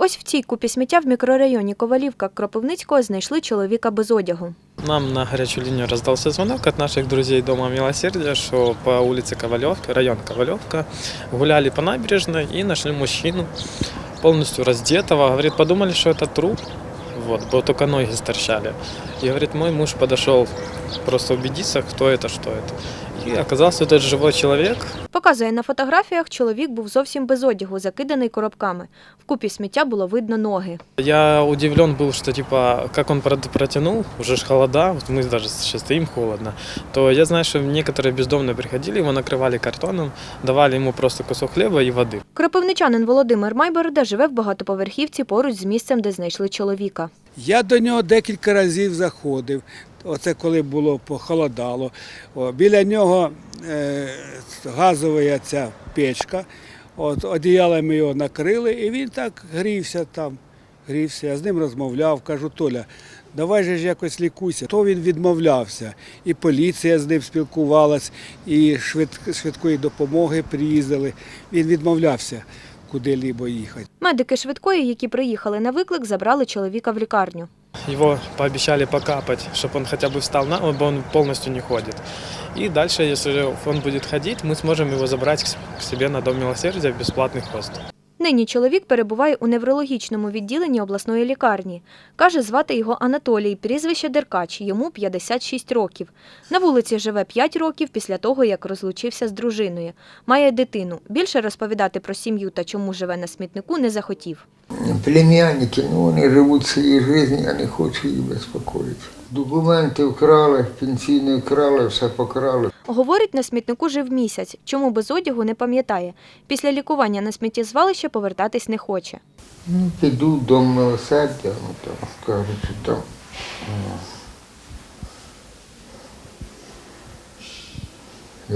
Ось в цій купі сміття в мікрорайоні Ковалівка Кропивницького знайшли чоловіка без одягу. Нам на горячую линию раздался звонок от наших друзей Дома Милосердия, что по улице Ковалевка, район Ковалевка, гуляли по набережной и нашли мужчину полностью раздетого. Говорит, подумали, что это труп, вот, было только ноги торчали. И говорит, мой муж подошел просто убедиться, кто это, что это. И оказался этот живой человек, Показує на фотографіях, чоловік був зовсім без одягу, закиданий коробками. В купі сміття було видно ноги. Я удивлен был, что типа, как он прот- протянул, уже ж холода, вот мы даже сейчас стоим холодно, то я знаю, что некоторые бездомные приходили, его накрывали картоном, давали ему просто кусок хлеба и воды. Кропивничанин Володимир Майборода живе в багатоповерхівці поруч з місцем, де знайшли чоловіка. Я до нього декілька разів заходив. Оце коли було похолодало. О, біля нього е, газова ця печка. От, одіялами його накрили, і він так грівся там. Грівся. Я з ним розмовляв, кажу, Толя, давай же ж якось лікуйся. То він відмовлявся. І поліція з ним спілкувалась, і швид, швидкої допомоги приїздили. Він відмовлявся куди-либо їхати. Медики швидкої, які приїхали на виклик, забрали чоловіка в лікарню. Его пообещали покапать, чтобы он хотя бы встал на ноги, он полностью не ходит. И дальше, если он будет ходить, мы сможем его забрать к с- к себе на Дом Милосердия в бесплатный хост. Нині чоловік перебуває у неврологічному відділенні обласної лікарні. Каже, звати його Анатолій, прізвище Деркач, йому 56 років. На вулиці живе 5 років після того, як розлучився з дружиною. Має дитину. Більше розповідати про сім'ю та чому живе на смітнику не захотів. Племянники, ну вони живуть своєю життю, я не хочу їх безпокоїти. Документи вкрали, пенсійні вкрали, все покрали. Говорить, на смітнику жив місяць, чому без одягу не пам'ятає. Після лікування на сміттєзвалище повертатись не хоче. Ну, піду в дом милосердя, ну там кажуть, що там. ну,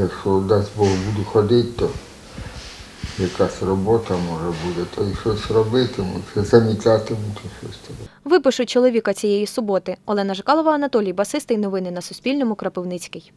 Якщо дасть Бог буду ходити, то якась робота може буде, то й щось робитимуть, замітатимуть і щось таке. Випишу чоловіка цієї суботи. Олена Жикалова, Анатолій Басистий. Новини на Суспільному. Крапивницький.